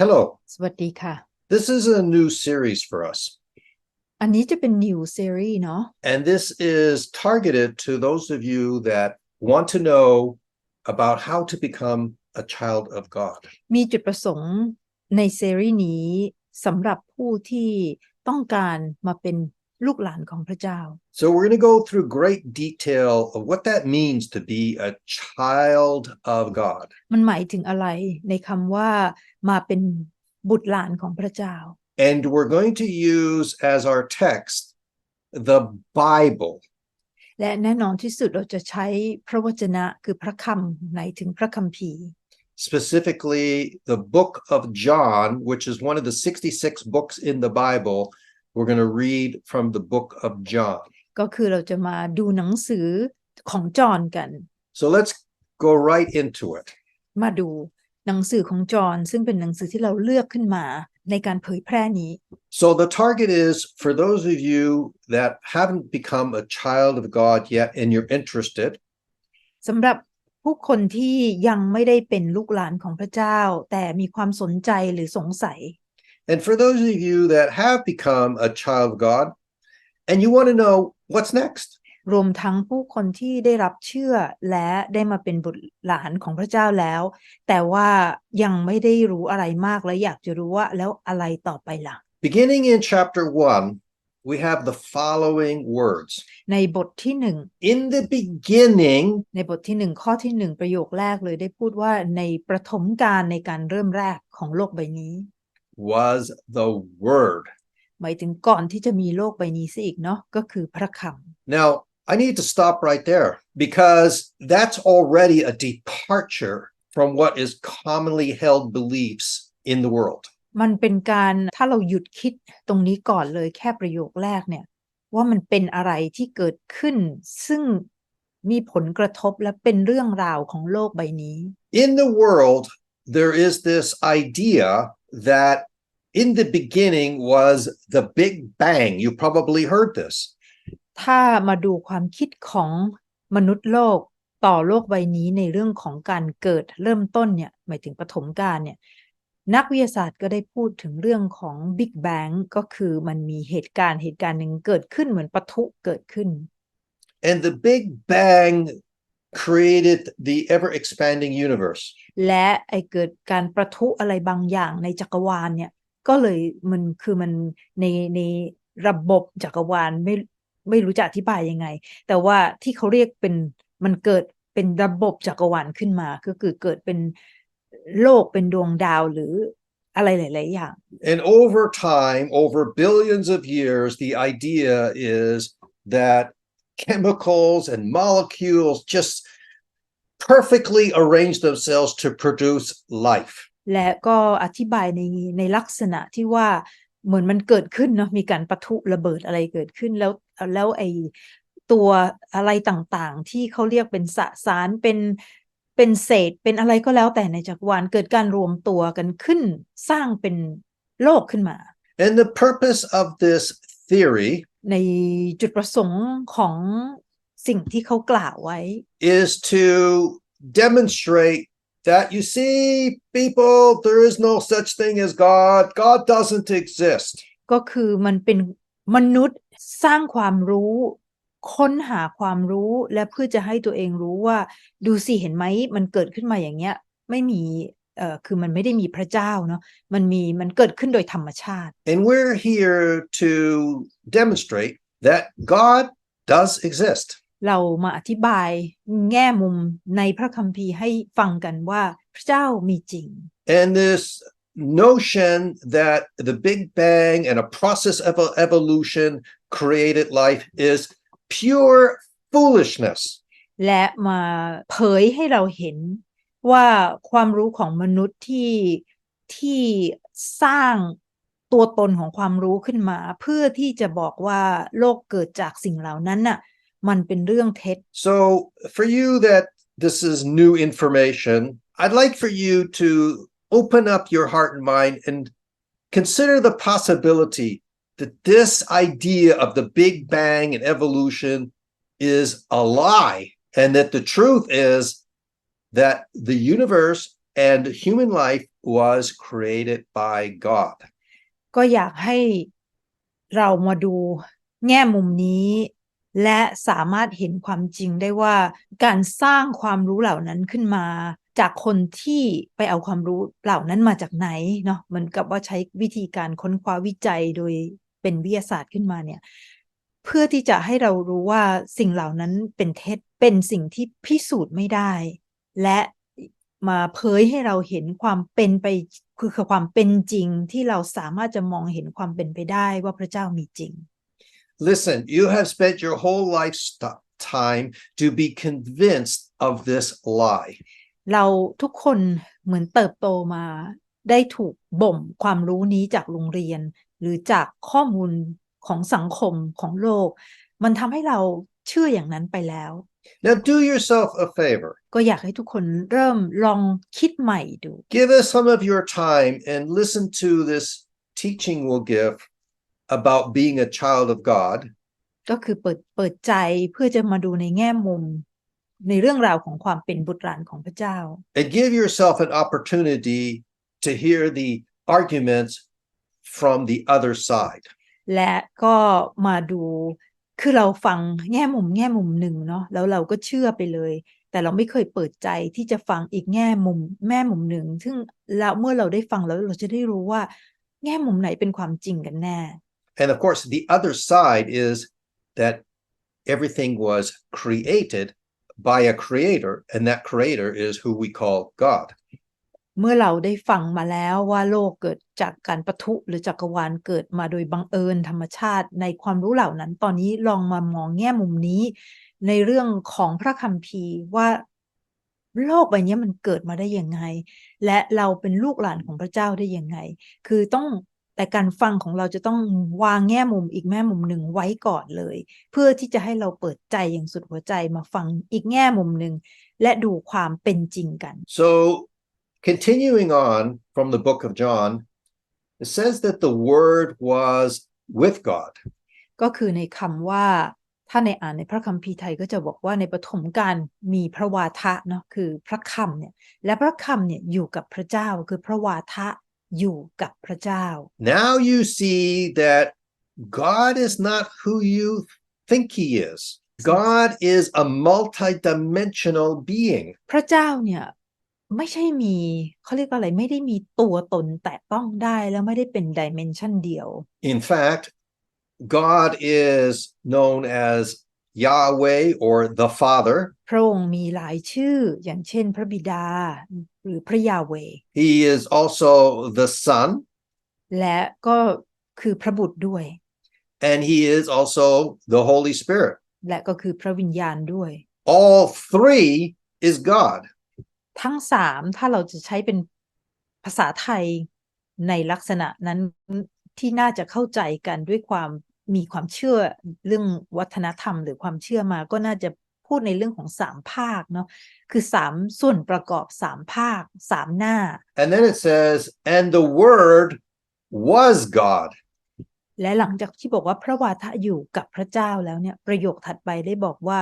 Hello. สวัสดีค่ะ This is a new series for us, อันนี้จะเป็น new series เนาะ and this is targeted to those of you that want to know about how to become a child of God. มีจุดประสงค์ในซีรีส์นี้สำหรับผู้ที่ต้องการมาเป็น ลูกหลานของพระเจ้า so we're going to go through great detail of what that means to be a child of God. มันหมายถึงอะไรในคำว่ามาเป็นบุตรหลานของพระเจ้า? And we're going to use as our text the Bible. และแน่นอนที่สุดเราจะใช้พระวจนะคือพระคำในถึงพระคัมภีร์ specifically the book of John which is one of the 66 books in the Bible We're going to read from the book of John. ก็คือเราจะมาดูหนังสือของจอห์นกัน So let's go right into it. มาดูหนังสือของจอห์นซึ่งเป็นหนังสือที่เราเลือกขึ้นมาในการเผยแพร่นี้ So the target is for those of you that haven't become a child of God yet and you're interested, สำหรับผู้คนที่ยังไม่ได้เป็นลูกหลานของพระเจ้า แต่มีความสนใจหรือสงสัย and for those of you that have become a child of God and you want to know what's next. รวมทั้งผู้คนที่ได้รับเชื่อและได้มาเป็นบุตรหลานของพระเจ้าแล้ว แต่ว่ายังไม่ได้รู้อะไรมากและอยากจะรู้ว่าแล้วอะไรต่อไปล่ะ Beginning in chapter 1, we have the following words. ในบทที่หนึ่ง In the beginning ในบทที่หนึ่งข้อที่หนึ่งประโยคแรกเลยได้พูดว่าในประถมการในการเริ่มแรกของโลกใบนี้ was the Word. หมายถึงก่อนที่จะมีโลกใบนี้ซะอีกเนาะก็คือพระคำ Now, I need to stop right there because that's already a departure from what is commonly held beliefs in the world. มันเป็นการถ้าเราหยุดคิดตรงนี้ก่อนเลยแค่ประโยคแรกเนี่ย ว่ามันเป็นอะไรที่เกิดขึ้น ซึ่งมีผลกระทบและเป็นเรื่องราวของโลกใบนี้ In the world, there is this idea that in the beginning was the Big Bang. You probably heard this. ถ้ามาดูความคิดของมนุษย์โลกต่อโลกใบนี้ในเรื่องของการเกิดเริ่มต้นเนี่ยหมายถึงปฐมกาลเนี่ยนักวิทยาศาสตร์ก็ได้พูดถึงเรื่องของ Big Bang ก็คือมันมีเหตุการณ์เหตุการณ์หนึ่งเกิดขึ้นเหมือนปะทุเกิดขึ้น And the Big Bang created the ever expanding universe. และไอเกิดการประทุอะไรบางอย่างในจักรวาลเนี่ย ก็เลยมันคือมันในในระบบจักรวาลไม่ไม่รู้จะอธิบายยังไง แต่ว่าที่เขาเรียกเป็นมันเกิดเป็นระบบจักรวาลขึ้นมา ก็คือเกิดเป็นโลกเป็นดวงดาวหรืออะไรหลายๆอย่าง And over time, over billions of years, the idea is that chemicals and molecules just perfectly arrange themselves to produce life. และก็อธิบายในในลักษณะที่ว่าเหมือนมันเกิดขึ้นเนาะมีการปะทุระเบิดอะไรเกิดขึ้นแล้วแล้วไอตัวอะไรต่างๆ ที่เขาเรียกเป็นสสารเป็นเป็นเศษเป็นอะไรก็แล้วแต่ในจักรวาลเกิดการรวมตัวกันขึ้นสร้างเป็นโลกขึ้นมา And the purpose of this theory ในจุดประสงค์ของสิ่งที่เขากล่าวไว้ is to demonstrate that you see, people, there is no such thing as God. God doesn't exist. ก็คือมันเป็นมนุษย์สร้างความรู้ ค้นหาความรู้และเพื่อจะให้ตัวเองรู้ว่า ดูสิเห็นไหมมันเกิดขึ้นมาอย่างเงี้ย ไม่มี เอ่อคือมันไม่ได้มีพระเจ้าเนาะมันมีมันเกิดขึ้นโดยธรรมชาติ And we're here to demonstrate that God does exist. เรามาอธิบายแง่มุมในพระคัมภีร์ให้ฟังกันว่าพระเจ้ามีจริง And this notion that the Big Bang and a process of evolution created life is pure foolishness. และมาเผยให้เราเห็น ว่าความรู้ของมนุษย์ที่ที่สร้างตัวตนของความรู้ขึ้นมา เพื่อที่จะบอกว่าโลกเกิดจากสิ่งเหล่านั้นน่ะมันเป็นเรื่องเท็จ So, for you that this is new information, I'd like for you to open up your heart and mind and consider the possibility that this idea of the Big Bang and evolution is a lie, and that the truth is that the universe and human life was created by God. ก็อยากให้เรามาดูแง่มุมนี้ และสามารถเห็นความจริงได้ว่าการสร้างความรู้เหล่านั้นขึ้นมา จากคนที่ไปเอาความรู้เหล่านั้นมาจากไหนเนาะเหมือนกับว่าใช้วิธีการค้นคว้าวิจัยโดยเป็นวิทยาศาสตร์ขึ้นมาเนี่ยเพื่อที่จะให้เรารู้ว่าสิ่งเหล่านั้นเป็นเท็จเป็นสิ่งที่พิสูจน์ไม่ได้ และมาเผยให้เราเห็นความเป็นไปคือคือความเป็นจริงที่เราสามารถจะมองเห็นความเป็นไปได้ว่าพระเจ้ามีจริง Listen, you have spent your whole lifetime to be convinced of this lie. เราทุกคนเหมือนเติบโตมาได้ถูกบ่มความรู้นี้จากโรงเรียน หรือจากข้อมูลของสังคมของโลก มันทำให้เราเชื่ออย่างนั้นไปแล้ว Now, do yourself a favor. ก็อยากให้ทุกคนเริ่มลองคิดใหม่ดู Give us some of your time and listen to this teaching we'll give about being a child of God. ก็คือเปิดเปิดใจเพื่อจะมาดูในแง่มุม ในเรื่องราวของความเป็นบุตรหลานของพระเจ้า and give yourself an opportunity to hear the arguments from the other side. และก็มาดูคือเราฟังแง่มุมแง่มุมหนึ่งเนาะแล้วเราก็เชื่อไปเลย แต่เราไม่เคยเปิดใจที่จะฟังอีกแง่มุมแง่มุมหนึ่ง ซึ่งเราเมื่อเราได้ฟังแล้วเราจะได้รู้ว่าแง่มุมไหนเป็นความจริงกันแน่ And of course, the other side is that everything was created by a creator, and that creator is who we call God. เมื่อเราได้ฟังมาแล้วว่าโลกเกิดจากการปะทุหรือจักรวาลเกิดมาโดยบังเอิญธรรมชาติในความรู้เหล่านั้น ตอนนี้ลองมามองแง่มุมนี้ ในเรื่องของพระคัมภีร์ว่าโลกใบนี้มันเกิดมาได้ยังไง และเราเป็นลูกหลานของพระเจ้าได้ยังไง คือต้องแต่การฟังของเราจะต้องวางแง่มุมอีกแง่มุมหนึ่งไว้ก่อนเลย เพื่อที่จะให้เราเปิดใจอย่างสุดหัวใจมาฟังอีกแง่มุมหนึ่งและดูความเป็นจริงกัน So, continuing on from the book of John, it says that the Word was with God. ก็คือในคำว่า ถ้าในอ่านในพระคัมภีร์ไทยก็จะบอกว่าในปฐมกาลมีพระวาทะเนาะคือพระคำเนี่ยและพระคำเนี่ยอยู่กับพระเจ้าคือพระวาทะอยู่กับพระเจ้า Now you see that God is not who you think He is. God is a multidimensional being. พระเจ้าเนี่ยไม่ใช่มีเขาเรียกว่าอะไรไม่ได้มีตัวตนแตะต้องได้แล้วไม่ได้เป็นดิเมนชันเดียว In fact, God is known as Yahweh or the Father. พระองค์มีหลายชื่อ อย่างเช่นพระบิดา หรือพระยาเวห์ He is also the Son, และก็คือพระบุตรด้วย and He is also the Holy Spirit. และก็คือพระวิญญาณด้วย All three is God. ทั้งสามถ้าเราจะใช้เป็นภาษาไทยในลักษณะนั้นที่น่าจะเข้าใจกันด้วยความ มีความเชื่อเรื่องวัฒนธรรม หรือความเชื่อมาก็น่าจะพูดในเรื่องของสามภาคเนาะคือสามส่วนประกอบสามภาคสามหน้า And then it says, and the Word was God. และหลังจากที่บอกว่าพระวาทะอยู่กับพระเจ้าแล้วเนี่ยประโยคถัดไปได้บอกว่า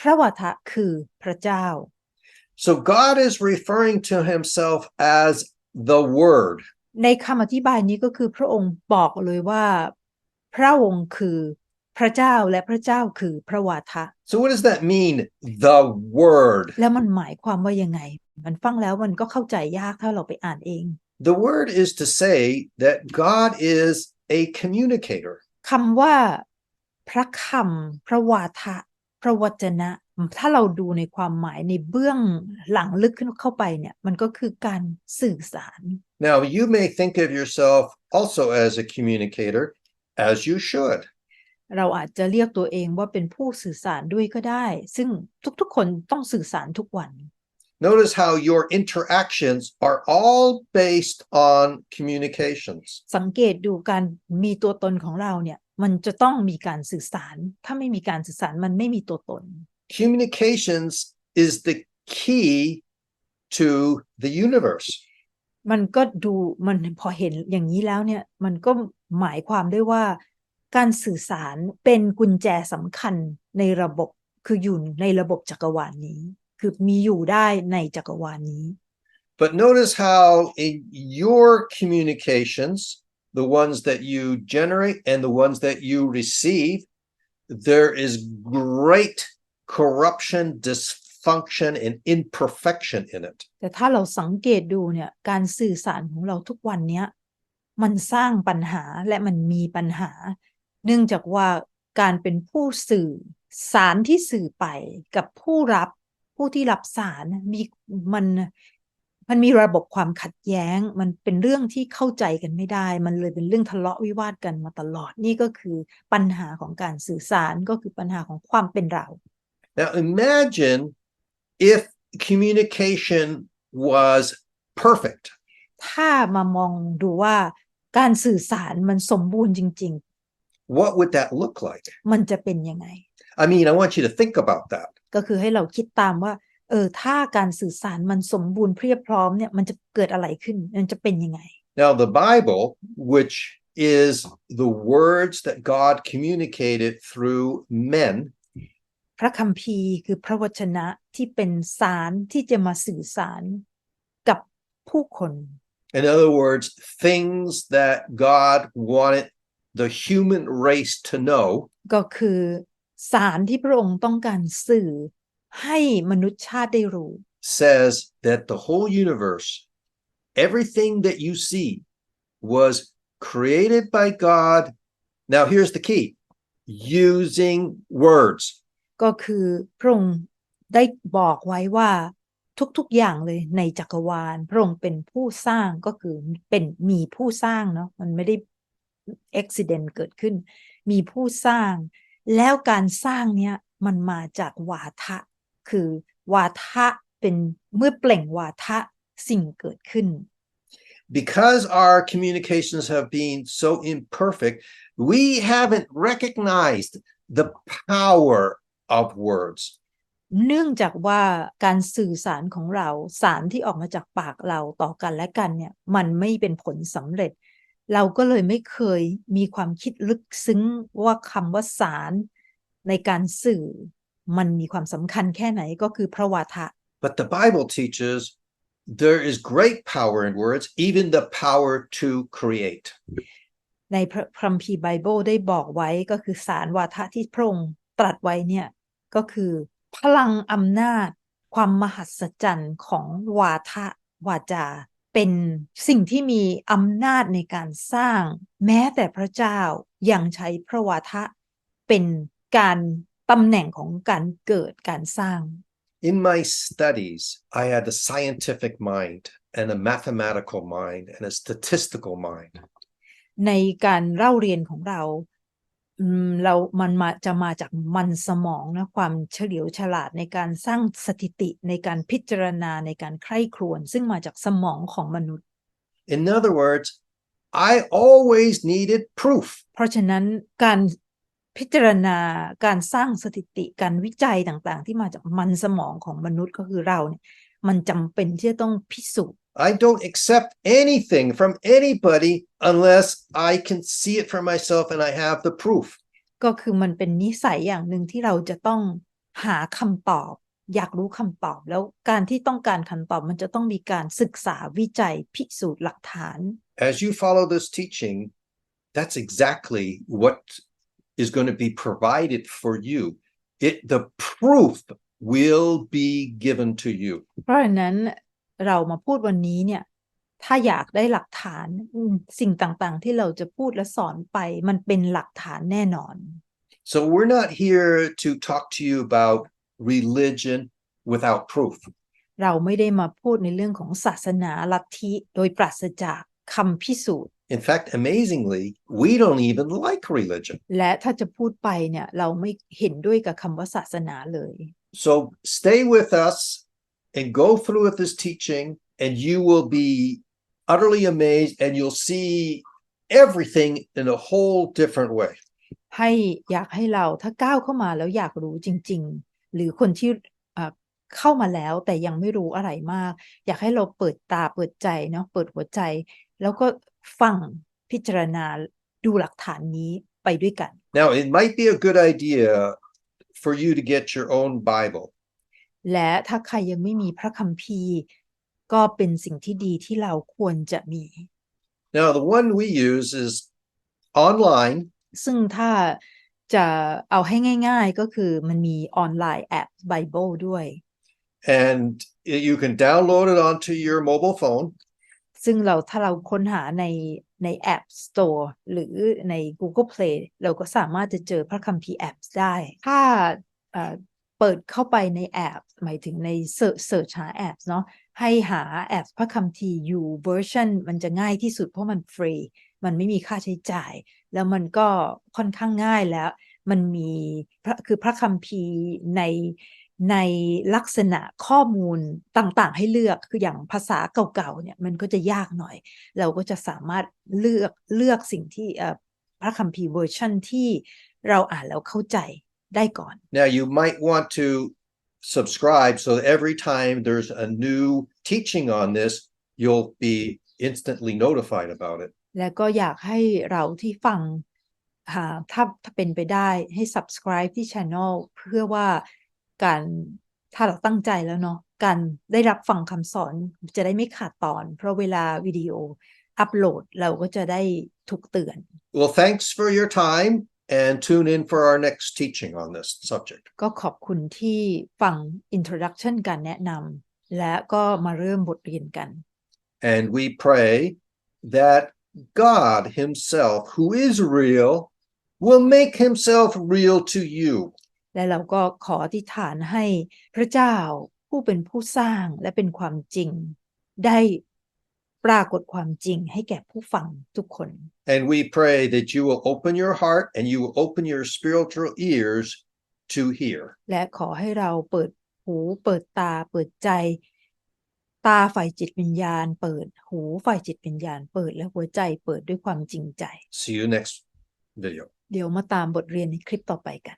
พระวาทะคือพระเจ้า So God is referring to Himself as the Word. ในคำอธิบายนี้ก็คือพระองค์บอกเลยว่า พระองค์คือพระเจ้าและพระเจ้าคือพระวาทะ So what does that mean? The Word. แล้วมันหมายความว่ายังไง มันฟังแล้วมันก็เข้าใจยากถ้าเราไปอ่านเอง The Word is to say that God is a communicator. คำว่าพระคำพระวาทะ พระวจนะ ถ้าเราดูในความหมายในเบื้องหลังลึกขึ้นเข้าไปเนี่ย มันก็คือการสื่อสาร Now, you may think of yourself also as a communicator, as you should. เราอาจจะเรียกตัวเองว่าเป็นผู้สื่อสารด้วยก็ได้ ซึ่งทุกๆคนต้องสื่อสารทุกวัน Notice how your interactions are all based on communications. สังเกตดูการมีตัวตนของเราเนี่ยมันจะต้องมีการสื่อสาร ถ้าไม่มีการสื่อสารมันไม่มีตัวตน Communications is the key to the universe. มันก็ดูมันพอเห็นอย่างนี้แล้วเนี่ย มันก็หมายความได้ว่า การสื่อสารเป็นกุญแจสำคัญในระบบคืออยู่ในระบบจักรวาลนี้ คือมีอยู่ได้ในจักรวาลนี้ But notice how in your communications, the ones that you generate and the ones that you receive, there is great corruption, dysfunction, and imperfection in it. แต่ถ้าเราสังเกตดูเนี่ยการสื่อสารของเราทุกวันเนี้ยมันสร้างปัญหาและมันมีปัญหา เนื่องจากว่าการเป็นผู้สื่อสารที่สื่อไปกับผู้รับผู้ที่รับสารมีมันมันมีระบบความขัดแย้ง มันเป็นเรื่องที่เข้าใจกันไม่ได้ มันเลยเป็นเรื่องทะเลาะวิวาทกันมาตลอดนี่ก็คือปัญหาของการสื่อสารก็คือปัญหาของความเป็นเรา Now imagine if communication was perfect. ถ้ามามองดูว่าการสื่อสารมันสมบูรณ์จริง What would that look like? ๆ มันจะเป็นยังไง I mean, I want you to think about that. ก็คือให้เราคิดตามว่า เออ ถ้าการสื่อสารมันสมบูรณ์เพรียบพร้อมเนี่ย มันจะเกิดอะไรขึ้น มันจะเป็นยังไง Now, the Bible, which is the words that God communicated through men, พระคัมภีร์คือพระวจนะที่เป็นสารที่จะมาสื่อสารกับผู้คน in other words, things that God wanted the human race to know, ก็คือสารที่พระองค์ต้องการสื่อให้มนุษยชาติได้รู้ says that the whole universe, everything that you see, was created by God. Now, here's the key using words. ก็คือพระองค์ได้บอกไว้ว่าทุกๆอย่างเลยในจักรวาล พระองค์เป็นผู้สร้างก็คือเป็นมีผู้สร้างเนาะมันไม่ได้อุบิเหตุเกิดขึ้น มีผู้สร้าง แล้วการสร้างเนี้ยมันมาจากวาทะ คือวาทะเป็นเมื่อเปล่งวาทะสิ่งเกิดขึ้น Because our communications have been so imperfect, we haven't recognized the power of words. เนื่องจากว่าการสื่อสารของเราสารที่ออกมาจากปากเราต่อกันและกันเนี่ยมันไม่เป็นผลสำเร็จ เราก็เลยไม่เคยมีความคิดลึกซึ้งว่าคำว่าสารในการสื่อมันมีความสำคัญแค่ไหนก็คือพระวาทะ But the Bible teaches there is great power in words, even the power to create. ในพระคัมภีร์ไบเบิลได้บอกไว้ก็คือสารวาทะที่พระองค์ตรัสไว้เนี่ย ก็คือพลังอำนาจความมหัศจรรย์ของวาทะวาจา เป็นสิ่งที่มีอำนาจในการสร้าง แม้แต่พระเจ้ายังใช้พระวาทะเป็นการตำแหน่งของการเกิดการสร้าง In my studies, I had a scientific mind and a mathematical mind and a statistical mind. ในการเล่าเรียนของเราอืม เรามันมาจะมาจากมันสมองนะความเฉลียวฉลาดในการสร้างสถิติในการพิจารณาในการใคร่ครวญซึ่งมาจากสมองของมนุษย์ In other words, I always needed proof. เพราะฉะนั้นการพิจารณาการสร้างสถิติการวิจัยต่างๆ ที่มาจากมันสมองของมนุษย์ก็คือเราเนี่ยมันจำเป็นที่จะต้องพิสูจน์ I don't accept anything from anybody unless I can see it for myself and I have the proof. ก็คือมันเป็นนิสัยอย่างหนึ่งที่เราจะต้องหาคำตอบ อยากรู้คำตอบ แล้วการที่ต้องการคำตอบมันจะต้องมีการศึกษาวิจัยพิสูจน์หลักฐาน As you follow this teaching, that's exactly what is going to be provided for you. It the proof will be given to you. เพราะฉะนั้น เรามาพูดวันนี้เนี่ย ถ้าอยากได้หลักฐานอืมสิ่งต่างๆ ที่เราจะพูดและสอนไป มันเป็นหลักฐานแน่นอน So we're not here to talk to you about religion without proof. เราไม่ได้มาพูดในเรื่องของศาสนาลัทธิโดยปราศจากคำพิสูจน์ In fact, amazingly, we don't even like religion. และถ้าจะพูดไปเนี่ยเราไม่เห็นด้วยกับคำว่าศาสนาเลย So stay with us and go through with this teaching, and you will be utterly amazed and you'll see everything in a whole different way. ให้อยากให้เราถ้าก้าวเข้ามาแล้วอยากรู้จริง ๆ หรือคนที่เอ่อเข้ามาแล้วแต่ยังไม่รู้อะไรมาก อยากให้เราเปิดตาเปิดใจเนาะเปิดหัวใจ แล้วก็ฟังพิจารณาดูหลักฐานนี้ไปด้วยกัน Now, it might be a good idea for you to get your own Bible. และถ้าใครยังไม่มีพระคัมภีร์ ก็เป็นสิ่งที่ดีที่เราควรจะมี Now, the one we use is online ซึ่งถ้าจะเอาให้ง่ายๆก็คือมันมีออนไลน์แอป Bible ด้วย and you can download it onto your mobile phone. ซึ่งเราถ้าเราค้นหาในใน App Store หรือใน Google Play เราก็สามารถจะเจอพระคัมภีร์แอปได้ ถ้า เปิดเข้าไปในแอปหมายถึงในเสิร์ชหาแอปเนาะให้หาแอปพระคัมภีร์อยู่เวอร์ชันมันจะง่ายที่สุดเพราะมันฟรี มันไม่มีค่าใช้จ่าย แล้วมันก็ค่อนข้างง่ายแล้ว มันมีคือพระคัมภีร์ในในลักษณะข้อมูลต่างๆ ให้เลือกคืออย่างภาษาเก่าๆเนี่ยมันก็จะยากหน่อย เราก็จะสามารถเลือกเลือกสิ่งที่พระคัมภีร์เวอร์ชันที่เราอ่านแล้วเข้าใจ ได้ก่อน Now, you might want to subscribe so that every time there's a new teaching on this, you'll be instantly notified about it. และก็อยากให้เราที่ฟังหาถ้าถ้าเป็นไปได้ให้ subscribe ที่ channel เพื่อว่าการถ้าเราตั้งใจแล้วเนาะการได้รับฟังคำสอนจะได้ไม่ขาดตอน เพราะเวลาวิดีโออัปโหลดเราก็จะได้ถูกเตือน Well, thanks for your time and tune in for our next teaching on this subject. ก็ขอบคุณที่ฟัง introduction การแนะนำและก็มาเริ่มบทเรียนกัน And we pray that God Himself, who is real, will make Himself real to you. และเราก็ขออธิษฐานให้พระเจ้าผู้เป็นผู้สร้างและเป็นความจริง ได้ป รากฏความจริงให้แก่ผู้ฟังทุกคน And we pray that you will open your heart and you will open your spiritual ears to hear. และขอให้เราเปิดหูเปิดตาเปิดใจ ตาฝ่ายจิตวิญญาณ เปิดหูฝ่ายจิตวิญญาณ เปิดและหัวใจเปิดด้วยความจริงใจ See you next video. เดี๋ยวมาตามบทเรียนในคลิปต่อไปกัน